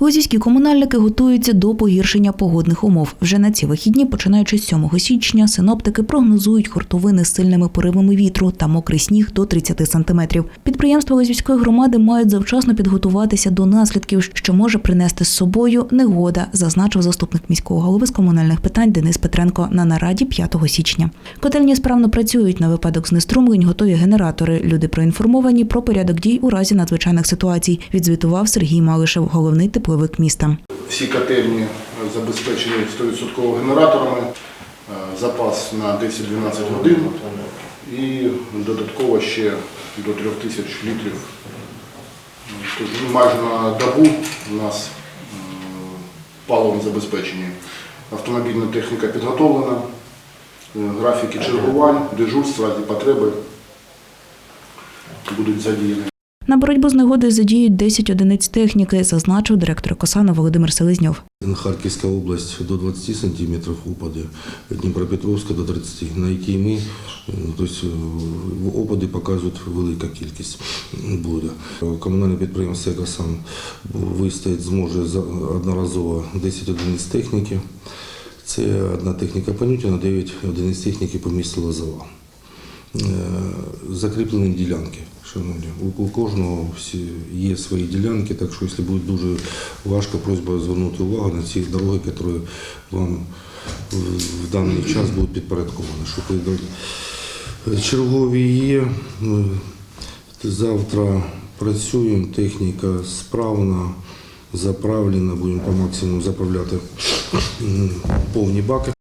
Лозівські комунальники готуються до погіршення погодних умов. Вже на ці вихідні, починаючи з 7 січня, синоптики прогнозують хуртовини з сильними поривами вітру та мокрий сніг до 30 сантиметрів. Підприємства Лозівської громади мають завчасно підготуватися до наслідків, що може принести з собою негода, зазначив заступник міського голови з комунальних питань Денис Петренко на нараді 5 січня. Котельні справно працюють на випадок знеструмлень, готові генератори. Люди проінформовані про порядок дій у разі надзвичайних ситуацій. Відзвітував Сергій Малишев, головний тепловик міста. Всі котельні забезпечені 100% генераторами, е, запас на 10-12 годин і додатково ще до 3000 літрів. Тобто майже на добу у нас паливом забезпечені. Автомобільна техніка підготовлена, е, графіки чергувань, дежурства потреби будуть задіяні. На боротьбу з негодою задіють 10 одиниць техніки, зазначив директор Косану Володимир Селезньов. Харківська область до 20 сантиметрів упади, Дніпропетровська до 30. На які ми, тобто, опади показують велика кількість буде. Комунальне підприємство «Екосан» вистоять зможе одноразово 10 одиниць техніки. Це одна техніка Панютіна, 9 одиниць техніки по місту Лозова. Е, Закріплені ділянки. Шановні, у, кожного є свої ділянки, так що якщо буде дуже важко, просьба звернути увагу на ці дороги, які вам в, даний час будуть підпорядковані. Щоб чергові є. Е, Завтра працюємо, техніка справна, заправлена, будемо по максимуму заправляти повні баки.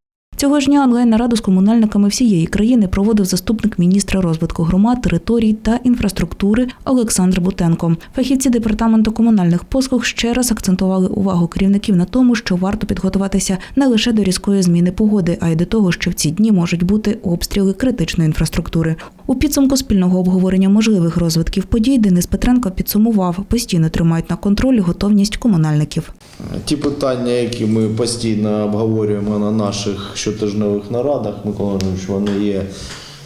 Цього ж дня онлайн-нараду з комунальниками всієї країни проводив заступник міністра розвитку громад, територій та інфраструктури Олександр Бутенко. Фахівці департаменту комунальних послуг ще раз акцентували увагу керівників на тому, що варто підготуватися не лише до різкої зміни погоди, а й до того, що в ці дні можуть бути обстріли критичної інфраструктури. У підсумку спільного обговорення можливих розвитків подій Денис Петренко підсумував, постійно тримають на контролі готовність комунальників. Ті питання, які ми постійно обговорюємо на наших щотижневих нарадах, Микола Григорович, вони є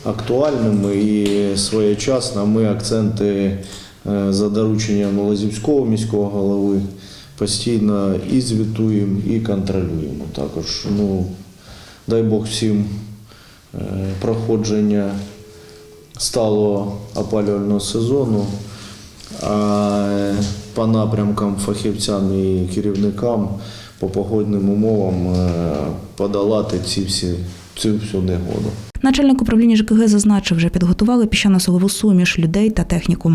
актуальними і своєчасно ми акценти е, за дорученням Лозівського міського голови постійно і звітуємо, і контролюємо. Також, ну, дай Бог всім е, проходження сталого опалювального сезону. А по напрямкам фахівцям і керівникам по погодним умовам е, подолати ці всі, цю всю негоду. Начальник управління ЖКГ зазначив, вже підготували піщано-солову суміш людей та техніку.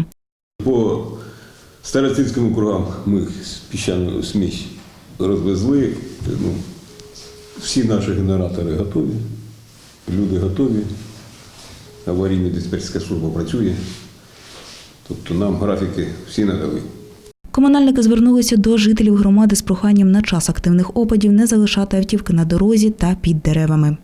По старостинським округам ми піщану смісь розвезли. Ну, всі наші генератори готові, люди готові, аварійна диспетчерська служба працює. Тобто нам графіки всі надали. Комунальники звернулися до жителів громади з проханням на час активних опадів не залишати автівки на дорозі та під деревами.